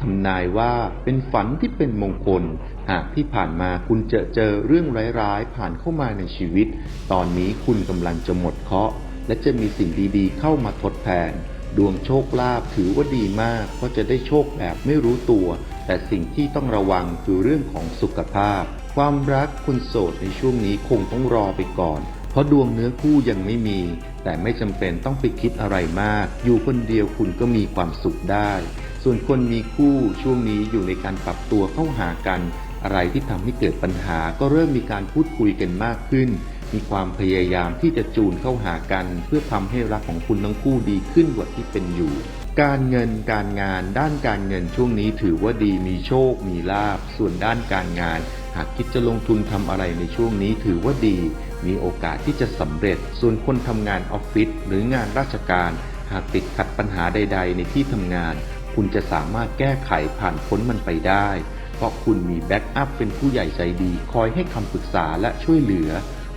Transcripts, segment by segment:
ทำนายว่าเป็นฝันที่เป็นมงคล หากที่ผ่านมาคุณเจอเจอเรื่องร้ายๆ ผ่านเข้ามาในชีวิต ตอนนี้คุณกำลังจะหมดเคราะห์และจะมีสิ่งดีๆ เข้ามาทดแทน ดวงโชคลาภถือว่าดีมาก เพราะจะได้โชคแบบไม่รู้ตัว แต่สิ่งที่ต้องระวังคือเรื่องของสุขภาพ ความรักคุณโสดในช่วงนี้คงต้องรอไปก่อนเพราะดวงเนื้อคู่ยังไม่มี แต่ไม่จำเป็นต้องไปคิดอะไรมาก อยู่คนเดียวคุณก็มีความสุขได้ ส่วนคนมีคู่ช่วงนี้อยู่ในการปรับตัวเข้าหากัน อะไรที่ทำให้เกิดปัญหาก็เริ่มมีการพูดคุยกันมากขึ้น มีความพยายามที่จะจูนเข้าหากัน เพื่อทำให้รักของคุณทั้งคู่ดีขึ้นกว่าที่เป็นอยู่ การเงินการงานด้านการเงินช่วงนี้ถือว่าดีมีโชค มีลาบ ส่วนด้านการงานหากคิดจะลงทุนทำอะไรในช่วงนี้ถือว่าดี มีโอกาสที่จะสำเร็จ ส่วนคนทำงานออฟฟิศหรืองานราชการ หากติดขัดปัญหาใด ๆ ในที่ทำงาน คุณจะสามารถแก้ไขผ่านพ้นมันไปได้ เพราะคุณมีแบ็กอัพเป็นผู้ใหญ่ใจดีคอยให้คำปรึกษาและช่วยเหลือ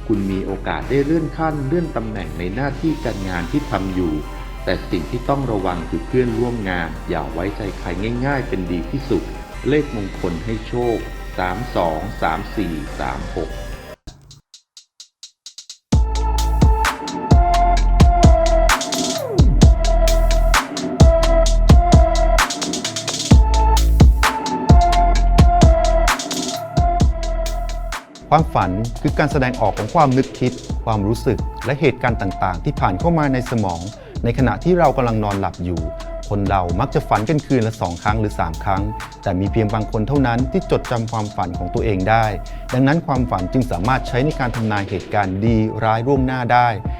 คุณมีโอกาสได้เลื่อนขั้นเลื่อนตำแหน่งในหน้าที่การงานที่ทำอยู่ แต่สิ่งที่ต้องระวังคือเพื่อนร่วมงาน อย่าไว้ใจใครง่าย ๆ เป็นดีที่สุด เลขมงคลให้โชค 32 34 36 ความฝันคือการแสดงออกของความนึกคิด ความรู้สึก และเหตุการณ์ต่างๆ ที่ผ่านเข้ามาในสมอง ในขณะที่เรากำลังนอนหลับอยู่ คนเรามักจะฝันกันคืนละสองครั้งหรือ 3 ครั้ง แต่มีเพียงบางคนเท่านั้นที่จดจำความฝันของตัวเองได้ ดังนั้นความฝันจึงสามารถใช้ในการทำนายเหตุการณ์ดีร้ายร่วมหน้าได้